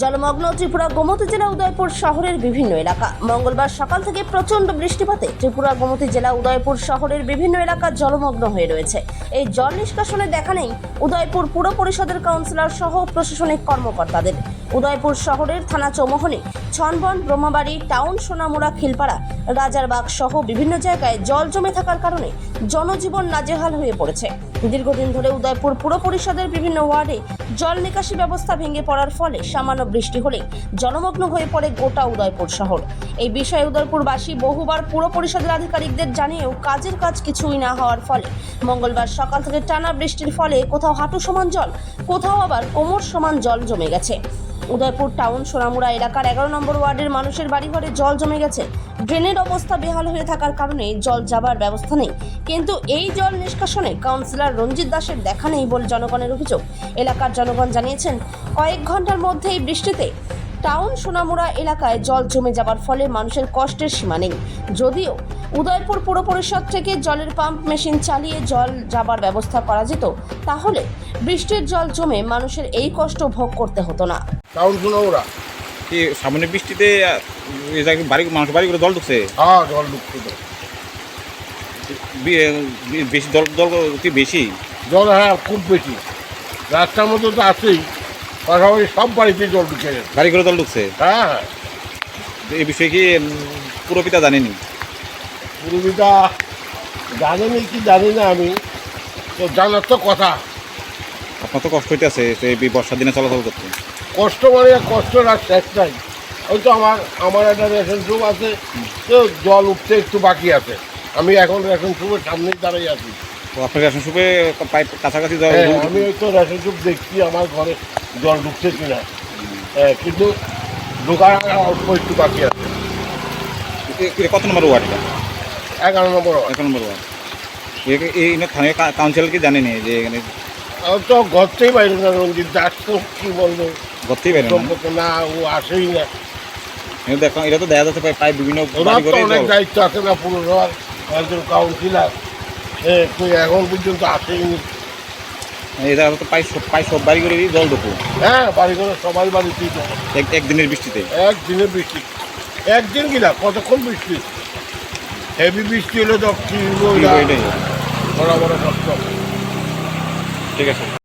জলমগ্ন ত্রিপুরা গোমতী জেলা উদয়পুর শহরের বিভিন্ন এলাকা। মঙ্গলবার সকাল থেকে প্রচণ্ড বৃষ্টিপাতে ত্রিপুরা গোমতী জেলা উদয়পুর শহরের বিভিন্ন এলাকা জলমগ্ন হয়ে রয়েছে। এই জল নিষ্কাশনে দেখা নেই উদয়পুর পুর পরিষদের কাউন্সিলর সহ প্রশাসনিক কর্মকর্তাদের। উদয়পুর শহরের থানা চৌমোহনী ছনবন ব্রহ্মাবাড়ি টাউন সোনামুড়া খিলপাড়া রাজারবাগ সহ বিভিন্ন জায়গায় জল জমে থাকার কারণে জনজীবন নাজেহাল হয়ে পড়েছে। দীর্ঘদিন ধরে উদয়পুর পুর পরিষদের বিভিন্ন ওয়ার্ডে জল নিকাশি ব্যবস্থা ভেঙে পড়ার ফলে সামান্য বৃষ্টি হলে জলমগ্ন হয়ে পড়ে গোটা উদয়পুর শহর। এই বিষয়ে উদয়পুরবাসী বহুবার পুর পরিষদের আধিকারিকদের জানিয়েও কাজের কাজ কিছুই না হওয়ার ফলে মঙ্গলবার সকাল থেকে টানা বৃষ্টির ফলে কোথাও হাঁটু সমান জল, কোথাও আবার কোমর সমান জল জমে গেছে। উদয়পুর টাউন সোনামুড়া এলাকার এগারো নম্বর ওয়ার্ডের মানুষের বাড়িঘরে জল জমে গেছে। ড্রেনের অবস্থা বেহাল হয়ে থাকার কারণে জল যাবার ব্যবস্থা নেই। কিন্তু এই জল নিষ্কাশনে কাউন্সিলর রঞ্জিত দাসের দেখা নেই বলে জনগণের অভিযোগ। এলাকার জনগণ জানিয়েছেন, কয়েক ঘণ্টার মধ্যেই বৃষ্টিতে টাউন সোনামুড়া এলাকায় জল জমে যাবার ফলে মানুষের কষ্টের সীমা নেই। যদিও উদয়পুর পুর পরিষদ থেকে জলের পাম্প মেশিন চালিয়ে জল যাবার ব্যবস্থা করা যেত তাহলে বৃষ্টির জল জমে মানুষের এই কষ্ট ভোগ করতে হতো না। টাউন ওরা কি সামনে বৃষ্টিতে জায়গায় বাড়ি মানুষ বাড়ি করে জল ঢুকছে? হ্যাঁ জল ঢুকতে তো। বি- বি- বেশি জল জল কি বেশি? জল হ্যাঁ খুব বেশি। রাস্তার মধ্যে তো আছেই। পাশাপাশি সব বাড়িতে জল ঢুকে করে জল ঢুকছে? হ্যাঁ। এই বিষয়ে কি পুরপিতা জানেনি? পূর্বিতা জানেনি কি জানি না আমি। তো জানার তো কথা। আপনার তো কষ্ট হইতেছে এই বর্ষার দিনে চলাচল করতে। কষ্ট মানে কষ্ট আর শেষ নাই। ওই তো আমার আমার একটা রেশন শুপ আছে তো জল উঠতে একটু বাকি আছে। আমি এখন রেশন শুপের সামনেই দাঁড়িয়ে আছি। তো আপনার রেশন সুপে পাইপ কাছাকাছি হ্যাঁ, আমি তো রেশন শুপ দেখছি আমার ঘরে জল ঢুকছে কিনা। হ্যাঁ, কিন্তু ঢোকার অল্প একটু বাকি আছে। কত নম্বর ওয়ার্ড এটা? এগারো নম্বর ওয়ার্ড। এক নম্বর ওয়ার্ড। এই স্থানীয় কাউন্সিলর কি জানেনি যে এখানে? তো ঘরতেই বাইরে না রঞ্জিত দাস তো কি বলব? পারে না? না ও আসেই না। দেখো এটা তো দেখা যাচ্ছে প্রায়- প্রায় বিভিন্ন অনেক দায়িত্ব আছে না পুরসভার একজন কাউন্সিলার। এখন পর্যন্ত আসেনি জায়গা তো প্রায় সব- প্রায় সব বাড়ি করে জল ঢুকু হ্যাঁ বাড়ি করে সবাই বাড়িতেই যায় এক একদিনের বৃষ্টিতে। একদিনের বৃষ্টি। একদিন কিনা কতক্ষণ বৃষ্টি? হেভি বৃষ্টি হলে তো কি বড় বড় কষ্ট। ঠিক আছে।